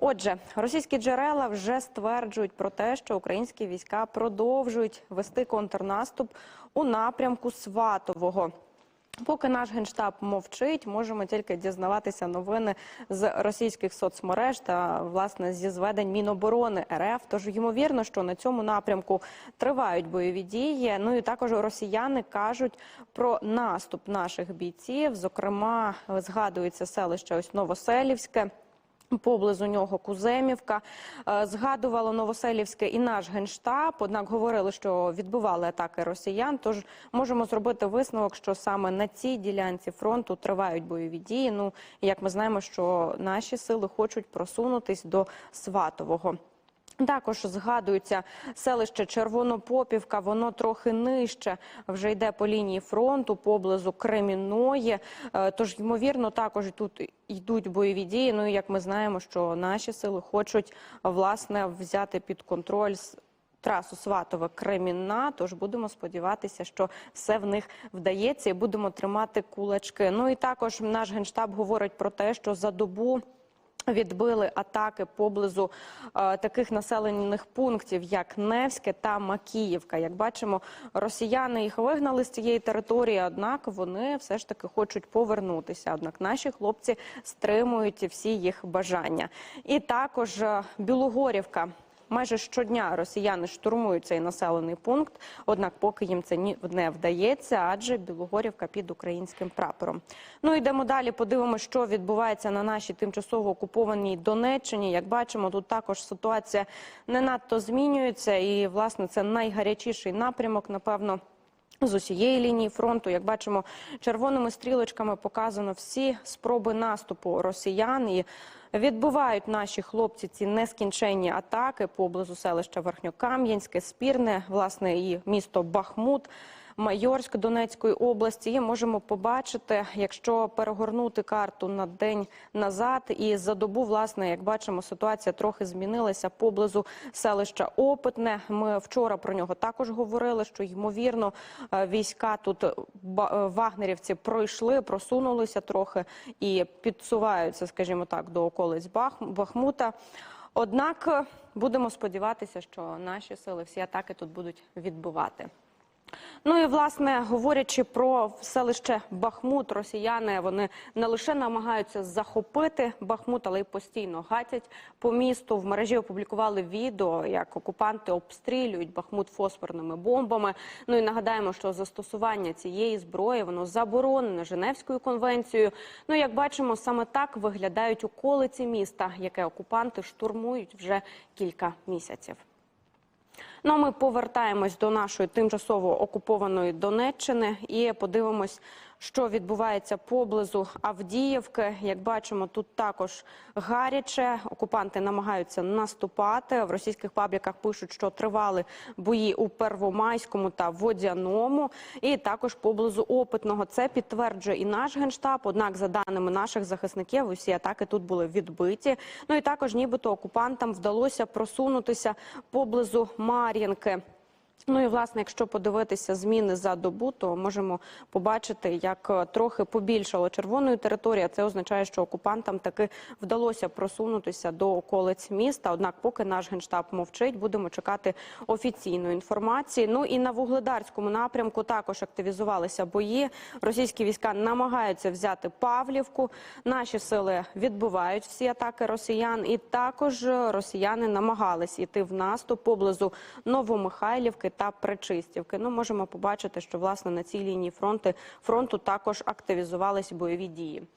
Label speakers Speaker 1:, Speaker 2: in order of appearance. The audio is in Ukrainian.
Speaker 1: Отже, російські джерела вже стверджують про те, що українські війська продовжують вести контрнаступ у напрямку Сватового. Поки наш генштаб мовчить, можемо тільки дізнаватися новини з російських соцмереж та власне зі зведень Міноборони РФ. Тож ймовірно, що на цьому напрямку тривають бойові дії. Ну і також росіяни кажуть про наступ наших бійців. Зокрема, згадується селище ось Новоселівське. Поблизу нього Куземівка Е, згадувало Новоселівське і наш генштаб. Однак говорили, що відбували атаки росіян. Тож можемо зробити висновок, що саме на цій ділянці фронту тривають бойові дії. Ну як ми знаємо, що наші сили хочуть просунутись до Сватового. Також згадується селище Червонопопівка, воно трохи нижче вже йде по лінії фронту поблизу Кремінної. Е, Тож, ймовірно, також тут йдуть бойові дії. Ну і як ми знаємо, що наші сили хочуть власне взяти під контроль трасу Сватове Кремінна. Тож будемо сподіватися, що все в них вдається, і будемо тримати кулачки. Ну і також наш генштаб говорить про те, що за добу. Відбили атаки поблизу е, таких населених пунктів, як Невське та Макіївка. Як бачимо, росіяни їх вигнали з цієї території, однак вони все ж таки хочуть повернутися. Однак наші хлопці стримують всі їх бажання. І також е, Білогорівка. Майже щодня росіяни штурмують цей населений пункт. Однак, поки їм це не вдається, адже Білогорівка під українським прапором. Ну йдемо далі. Подивимося, що відбувається на нашій тимчасово окупованій Донеччині. Як бачимо, тут також ситуація не надто змінюється, і власне це найгарячіший напрямок, напевно. З усієї лінії фронту, як бачимо, червоними стрілочками показано всі спроби наступу росіян і відбувають наші хлопці ці нескінченні атаки поблизу селища Верхньокам'янське, Спірне, власне, і місто Бахмут. Майорськ Донецької області і можемо побачити, якщо перегорнути карту на день назад, і за добу, власне, як бачимо, ситуація трохи змінилася поблизу селища Опитне. Ми вчора про нього також говорили, що ймовірно е, війська тут е, вагнерівці пройшли, просунулися трохи і підсуваються, скажімо так, до околиць Бахмута. Однак е, будемо сподіватися, що наші сили всі атаки тут будуть відбивати. Ну і власне говорячи про селище Бахмут, росіяни вони не лише намагаються захопити Бахмут, але й постійно гатять по місту. В мережі опублікували відео, як окупанти обстрілюють Бахмут фосфорними бомбами. Ну і нагадаємо, що застосування цієї зброї воно заборонене Женевською конвенцією. Ну як бачимо, саме так виглядають околиці міста, яке окупанти штурмують вже кілька місяців. Ну, ми повертаємось до нашої тимчасово окупованої Донеччини і подивимось, що відбувається поблизу Авдіївки. Як бачимо, тут також гаряче. Окупанти намагаються наступати. В російських пабліках пишуть, що тривали бої у Первомайському та Водяному, і також поблизу опитного. Це підтверджує і наш генштаб. Однак, за даними наших захисників, усі атаки тут були відбиті. Ну і також, нібито окупантам вдалося просунутися поблизу Мар'їнки. Мар'їнки. Ну і власне, якщо подивитися зміни за добу, то можемо побачити, як е, трохи побільшало червоної території. Це означає, що окупантам таки вдалося просунутися до околиць міста. Однак, поки наш генштаб мовчить, будемо чекати офіційної інформації. Ну і на вугледарському напрямку також активізувалися бої. Російські війська намагаються взяти Павлівку. Наші сили відбивають всі атаки росіян, і також е, росіяни намагались іти в наступ поблизу Новомихайлівки та Причистівки. Ну можемо побачити, що власне на цій лінії фронту фронту також активізувались бойові дії.